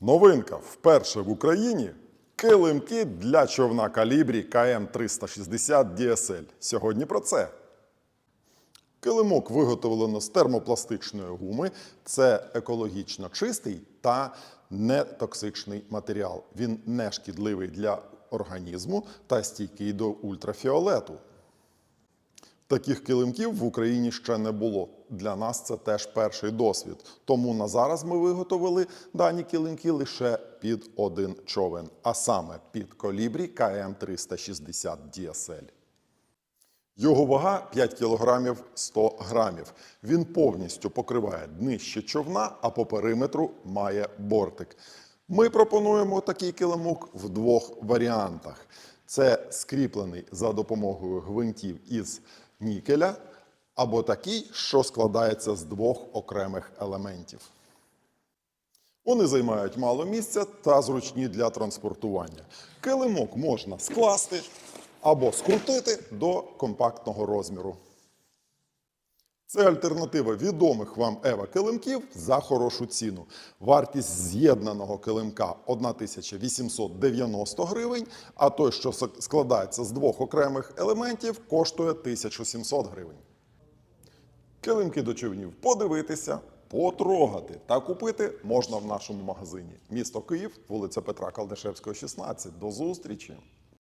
Новинка вперше в Україні килимки для човна калібрі КМ360 DSL. Сьогодні про це. Килимок виготовлено з термопластичної гуми. Це екологічно чистий та нетоксичний матеріал. Він не шкідливий для організму та стійкий до ультрафіолету. Таких килимків в Україні ще не було. Для нас це теж перший досвід. Тому на зараз ми виготовили дані килимки лише під один човен, а саме під колібрі КМ360 DSL. Його вага 5 кг 100 грамів. Він повністю покриває днище човна, а по периметру має бортик. Ми пропонуємо такий килимок в двох варіантах: це скріплений за допомогою гвинтів із нікеля, або такий, що складається з двох окремих елементів. Вони займають мало місця та зручні для транспортування. Килимок можна скласти або скрутити до компактного розміру. Це альтернатива відомих вам Ева килимків за хорошу ціну. Вартість з'єднаного килимка 1890 гривень, а той, що складається з двох окремих елементів, коштує 1700 гривень. Килимки до човнів подивитися, потрогати та купити можна в нашому магазині. Місто Київ, вулиця Петра Калдашевського, 16. До зустрічі!